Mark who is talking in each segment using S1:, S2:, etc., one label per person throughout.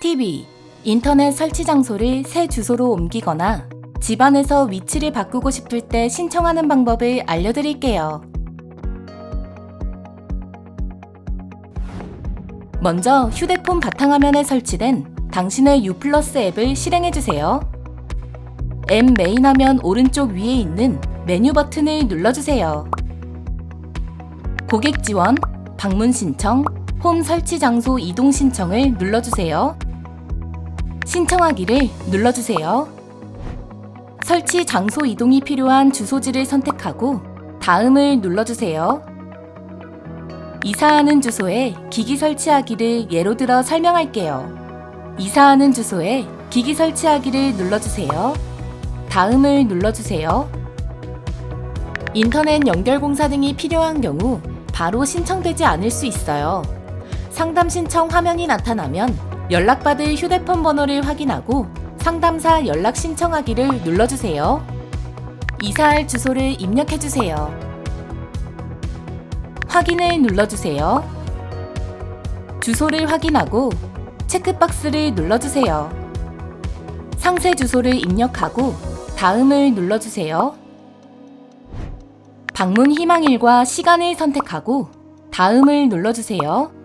S1: TV, 인터넷 설치 장소를 새 주소로 옮기거나 집안에서 위치를 바꾸고 싶을 때 신청하는 방법을 알려드릴게요. 먼저 휴대폰 바탕화면에 설치된 당신의 U 플러스 앱을 실행해주세요. 앱 메인 화면 오른쪽 위에 있는 메뉴 버튼을 눌러주세요. 고객 지원, 방문 신청, 홈 설치 장소 이동 신청을 눌러주세요. 신청하기를 눌러주세요. 설치 장소 이동이 필요한 주소지를 선택하고 다음을 눌러주세요. 이사하는 주소에 기기 설치하기를 예로 들어 설명할게요. 이사하는 주소에 기기 설치하기를 눌러주세요. 다음을 눌러주세요. 인터넷 연결 공사 등이 필요한 경우 바로 신청되지 않을 수 있어요. 상담 신청 화면이 나타나면 연락받을 휴대폰 번호를 확인하고 상담사 연락 신청하기를 눌러주세요. 이사할 주소를 입력해주세요. 확인을 눌러주세요. 주소를 확인하고 체크박스를 눌러주세요. 상세 주소를 입력하고 다음을 눌러주세요. 방문 희망일과 시간을 선택하고 다음을 눌러주세요.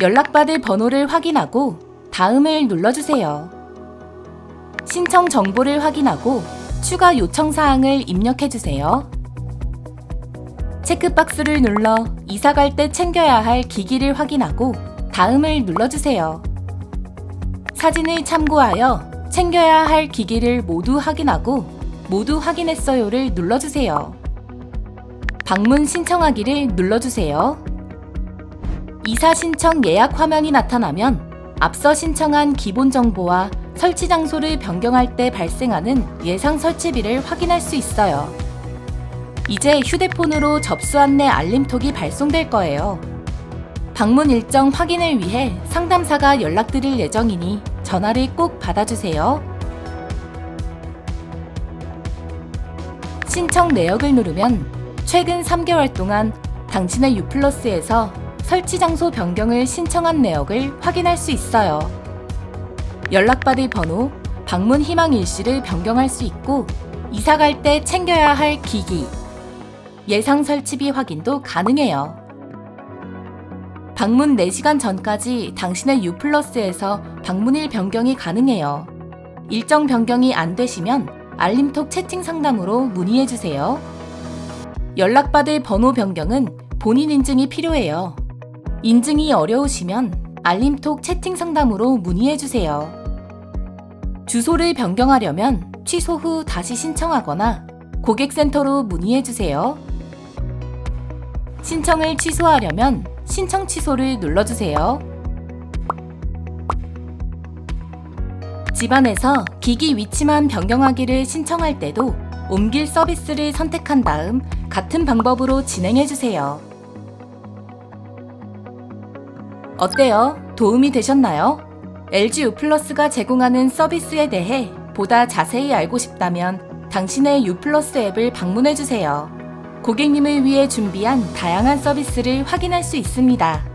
S1: 연락받을 번호를 확인하고 다음을 눌러주세요. 신청 정보를 확인하고 추가 요청 사항을 입력해 주세요. 체크박스를 눌러 이사 갈 때 챙겨야 할 기기를 확인하고 다음을 눌러주세요. 사진을 참고하여 챙겨야 할 기기를 모두 확인하고 모두 확인했어요를 눌러주세요. 방문 신청하기를 눌러주세요. 이사 신청 예약 화면이 나타나면 앞서 신청한 기본 정보와 설치 장소를 변경할 때 발생하는 예상 설치비를 확인할 수 있어요. 이제 휴대폰으로 접수 안내 알림톡이 발송될 거예요. 방문 일정 확인을 위해 상담사가 연락드릴 예정이니 전화를 꼭 받아주세요. 신청 내역을 누르면 최근 3개월 동안 당신의 유플러스에서 설치 장소 변경을 신청한 내역을 확인할 수 있어요. 연락받을 번호, 방문 희망 일시를 변경할 수 있고 이사 갈 때 챙겨야 할 기기, 예상 설치비 확인도 가능해요. 방문 4시간 전까지 당신의 유플러스에서 방문일 변경이 가능해요. 일정 변경이 안 되시면 알림톡 채팅 상담으로 문의해 주세요. 연락받을 번호 변경은 본인 인증이 필요해요. 인증이 어려우시면 알림톡 채팅 상담으로 문의해 주세요. 주소를 변경하려면 취소 후 다시 신청하거나 고객센터로 문의해 주세요. 신청을 취소하려면 신청 취소를 눌러주세요. 집안에서 기기 위치만 변경하기를 신청할 때도 옮길 서비스를 선택한 다음 같은 방법으로 진행해 주세요. 어때요? 도움이 되셨나요? LG U 플러스가 제공하는 서비스에 대해 보다 자세히 알고 싶다면 당신의 U 앱을 방문해 주세요. 고객님을 위해 준비한 다양한 서비스를 확인할 수 있습니다.